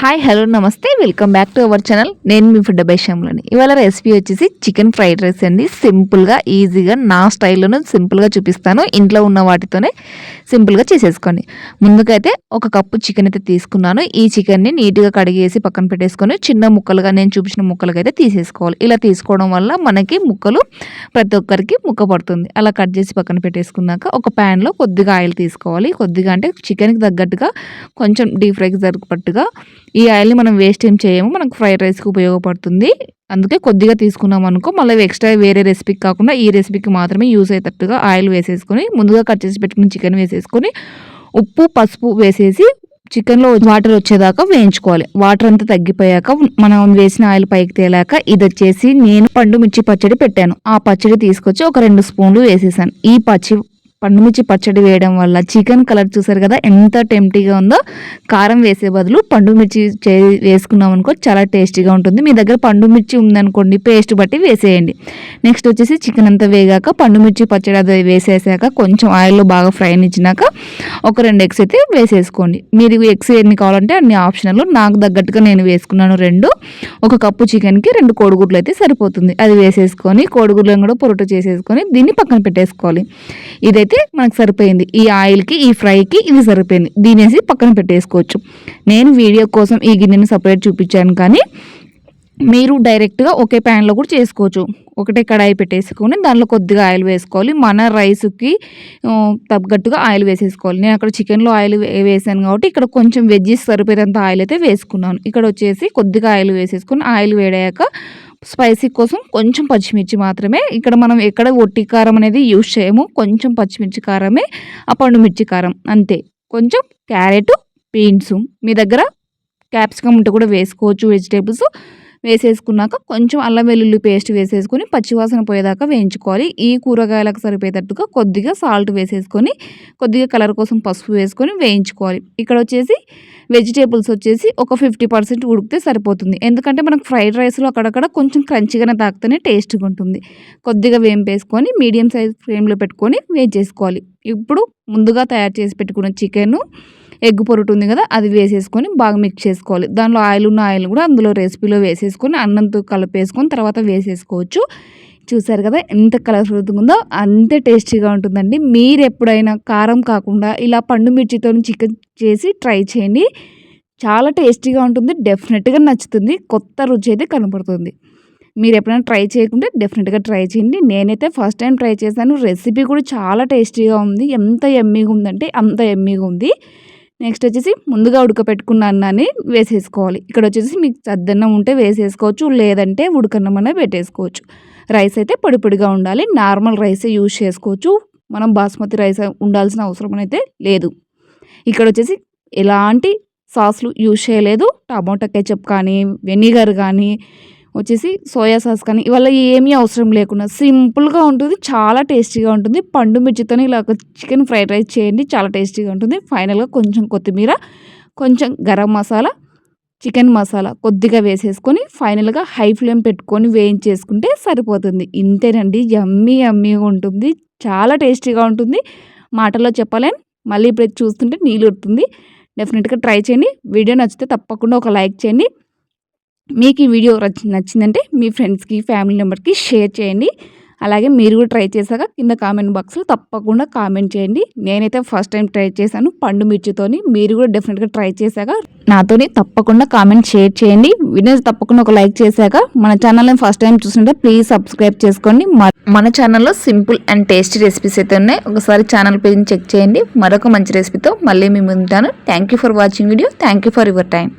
Hi hello నమస్తే. Welcome back to our channel నేను మీ ఫుడ్ బై ఇవాళ రెసిపీ వచ్చేసి చికెన్ ఫ్రైడ్ రైస్ అండి. సింపుల్గా ఈజీగా నా స్టైల్లోనే సింపుల్గా చూపిస్తాను. ఇంట్లో ఉన్న వాటితోనే సింపుల్గా చేసేసుకోండి. ముందుకైతే ఒక కప్పు చికెన్ అయితే తీసుకున్నాను. ఈ చికెన్ని నీట్గా కడిగేసి పక్కన పెట్టేసుకొని చిన్న ముక్కలుగా నేను చూపించిన ముక్కలుగా అయితే తీసేసుకోవాలి. ఇలా తీసుకోవడం వల్ల మనకి ముక్కలు ప్రతి ఒక్కరికి ముక్క పడుతుంది. అలా కట్ చేసి పక్కన పెట్టేసుకున్నాక ఒక ప్యాన్లో కొద్దిగా ఆయిల్ తీసుకోవాలి. కొద్దిగా అంటే చికెన్కి తగ్గట్టుగా కొంచెం డీప్ ఫ్రైకి తగ్గట్టుగా ఈ ఆయిల్ని మనం వేస్ట్ ఏం చేయము. మనకు ఫ్రైడ్ రైస్కి ఉపయోగపడుతుంది. అందుకే కొద్దిగా తీసుకున్నాం అనుకో మళ్ళీ ఎక్స్ట్రా వేరే రెసిపీకి కాకుండా ఈ రెసిపీకి మాత్రమే యూస్ అయ్యేటట్టుగా ఆయిల్ వేసేసుకొని ముందుగా కట్ చేసి పెట్టుకుని చికెన్ వేసేసుకొని ఉప్పు పసుపు వేసేసి చికెన్లో వాటర్ వచ్చేదాకా వేయించుకోవాలి. వాటర్ అంతా తగ్గిపోయాక మనం వేసిన ఆయిల్ పైకి తేలాక ఇది వచ్చేసి నేను పండు మిర్చి పచ్చడి పెట్టాను. ఆ పచ్చడి తీసుకొచ్చి ఒక రెండు స్పూన్లు వేసేసాను. ఈ పచ్చి పండుమిర్చి పచ్చడి వేయడం వల్ల చికెన్ కలర్ చూసారు కదా ఎంత టెంప్టీగా ఉందో. కారం వేసే బదులు పండుమిర్చి చే వేసుకున్నాం అనుకో చాలా టేస్టీగా ఉంటుంది. మీ దగ్గర పండుమిర్చి ఉందనుకోండి పేస్ట్ బట్టి వేసేయండి. నెక్స్ట్ వచ్చేసి చికెన్ అంతా వేగాక పండుమిర్చి పచ్చడి అది వేసేసాక కొంచెం ఆయిల్లో బాగా ఫ్రై ఇచ్చినాక ఒక రెండు ఎగ్స్ అయితే వేసేసుకోండి. మీరు ఎగ్స్ ఎన్ని కావాలంటే అన్ని ఆప్షనల్ నాకు తగ్గట్టుగా నేను వేసుకున్నాను రెండు. ఒక కప్పు చికెన్కి రెండు కోడిగుడ్లు అయితే సరిపోతుంది. అది వేసేసుకొని కోడిగుడ్లను కూడా పొరటు చేసేసుకొని దీన్ని పక్కన పెట్టేసుకోవాలి. ఇదైతే అయితే మనకు సరిపోయింది. ఈ ఆయిల్కి ఈ ఫ్రైకి ఇది సరిపోయింది. దీనేసి పక్కన పెట్టేసుకోవచ్చు. నేను వీడియో కోసం ఈ గిన్నెని సపరేట్ చూపించాను కానీ మీరు డైరెక్ట్గా ఒకే ప్యాన్లో కూడా చేసుకోవచ్చు. ఒకటే కడాయి పెట్టేసుకొని దానిలో కొద్దిగా ఆయిల్ వేసుకోవాలి. మన రైస్కి తగ్గట్టుగా ఆయిల్ వేసేసుకోవాలి. నేను అక్కడ చికెన్లో ఆయిల్ వేసాను కాబట్టి ఇక్కడ కొంచెం వెజ్జెస్ సరిపోయేంత ఆయిల్ అయితే వేసుకున్నాను. ఇక్కడ వచ్చేసి కొద్దిగా ఆయిల్ వేసేసుకొని ఆయిల్ వేడాక స్పైసీ కోసం కొంచెం పచ్చిమిర్చి మాత్రమే. ఇక్కడ మనం ఎక్కడ ఒట్టి కారం అనేది యూజ్ చేయము. కొంచెం పచ్చిమిర్చి కారమే ఆ పండుమిర్చి కారం. అంతే. కొంచెం క్యారెట్ బీన్స్. మీ దగ్గర క్యాప్సికమ్ ఉంటే కూడా వేసుకోవచ్చు వెజిటేబుల్స్. వేసేసుకున్నాక కొంచెం అల్లం వెల్లుల్లి పేస్ట్ వేసేసుకొని పచ్చివాసన పోయేదాకా వేయించుకోవాలి. ఈ కూరగాయలకు సరిపోయేటట్టుగా కొద్దిగా సాల్ట్ వేసేసుకొని కొద్దిగా కలర్ కోసం పసుపు వేసుకొని వేయించుకోవాలి. ఇక్కడ వచ్చేసి వెజిటేబుల్స్ వచ్చేసి ఒక ఫిఫ్టీ పర్సెంట్ ఉడికితే సరిపోతుంది. ఎందుకంటే మనకు ఫ్రైడ్ రైస్లో అక్కడక్కడ కొంచెం క్రంచిగానే తాకితేనే టేస్ట్గా ఉంటుంది. కొద్దిగా వేంపేసుకొని మీడియం సైజ్ ఫ్లేమ్లో పెట్టుకొని వేయించేసుకోవాలి. ఇప్పుడు ముందుగా తయారు చేసి పెట్టుకున్న చికెను ఎగ్ పొరుటు ఉంది కదా అది వేసేసుకొని బాగా మిక్స్ చేసుకోవాలి. దానిలో ఆయిల్ ఉన్న ఆయిల్ కూడా అందులో రెసిపీలో వేసేసుకొని అన్నంతో కలిపేసుకొని తర్వాత వేసేసుకోవచ్చు. చూసారు కదా ఎంత కలర్ఫుల్గా ఉందో అంతే టేస్టీగా ఉంటుందండి. మీరు ఎప్పుడైనా కారం కాకుండా ఇలా పండు మిర్చితో చికెన్ చేసి ట్రై చేయండి. చాలా టేస్టీగా ఉంటుంది డెఫినెట్గా నచ్చుతుంది కొత్త రుచి అయితే కనపడుతుంది. మీరు ఎప్పుడైనా ట్రై చేయకుంటే డెఫినెట్గా ట్రై చేయండి. నేనైతే ఫస్ట్ టైం ట్రై చేశాను రెసిపీ కూడా చాలా టేస్టీగా ఉంది. ఎంత ఎమ్మీగా ఉందంటే అంత ఎమ్మీగా ఉంది. నెక్స్ట్ వచ్చేసి ముందుగా ఉడకపెట్టుకున్న అన్నాన్ని వేసేసుకోవాలి. ఇక్కడ వచ్చేసి మీకు చద్దన్నం ఉంటే వేసేసుకోవచ్చు లేదంటే ఉడకన్నం అనేది పెట్టేసుకోవచ్చు. రైస్ అయితే పొడి పొడిగా ఉండాలి. నార్మల్ రైసే యూజ్ చేసుకోవచ్చు. మనం బాస్మతి రైస్ ఉండాల్సిన అవసరం అయితే లేదు. ఇక్కడ వచ్చేసి ఎలాంటి సాస్లు యూజ్ చేయలేదు. టమాటా కెచప్ కానీ వెనిగర్ కానీ వచ్చేసి సోయా సాస్ కానీ ఇవాళ ఏమీ అవసరం లేకుండా సింపుల్గా ఉంటుంది చాలా టేస్టీగా ఉంటుంది. పండు మిర్చితోనే ఇలా చికెన్ ఫ్రైడ్ రైస్ చేయండి చాలా టేస్టీగా ఉంటుంది. ఫైనల్గా కొంచెం కొత్తిమీర కొంచెం గరం మసాలా చికెన్ మసాలా కొద్దిగా వేసేసుకొని ఫైనల్గా హై ఫ్లేమ్ పెట్టుకొని వేయించేసుకుంటే సరిపోతుంది. ఇంతేనండి యమ్మీ యమ్మీగా ఉంటుంది చాలా టేస్టీగా ఉంటుంది. మాటల్లో చెప్పలేం మళ్ళీ ఇప్పుడు చూస్తుంటే నీళ్ళు ఉడుతుంది డెఫినెట్గా ట్రై చేయండి. వీడియో నచ్చితే తప్పకుండా ఒక లైక్ చేయండి. మీకు ఈ వీడియో నచ్చిందంటే మీ ఫ్రెండ్స్కి ఫ్యామిలీ మెంబర్కి షేర్ చేయండి. అలాగే మీరు కూడా ట్రై చేశాక కింద కామెంట్ బాక్స్లో తప్పకుండా కామెంట్ చేయండి. నేనైతే ఫస్ట్ టైం ట్రై చేశాను పండు మిర్చితోని. మీరు కూడా డెఫినెట్గా ట్రై చేశాక నాతోని తప్పకుండా కామెంట్ షేర్ చేయండి. వీడియోస్ తప్పకుండా ఒక లైక్ చేశాక మన ఛానల్ని ఫస్ట్ టైం చూస్తుంటే ప్లీజ్ సబ్స్క్రైబ్ చేసుకోండి. మన ఛానల్లో సింపుల్ అండ్ టేస్టీ రెసిపీస్ అయితే ఉన్నాయి. ఒకసారి ఛానల్ పేజ్ని చెక్ చేయండి. మరొక మంచి రెసిపీతో మళ్ళీ మేము ఉంటాను thank for watching video. Thank for your time.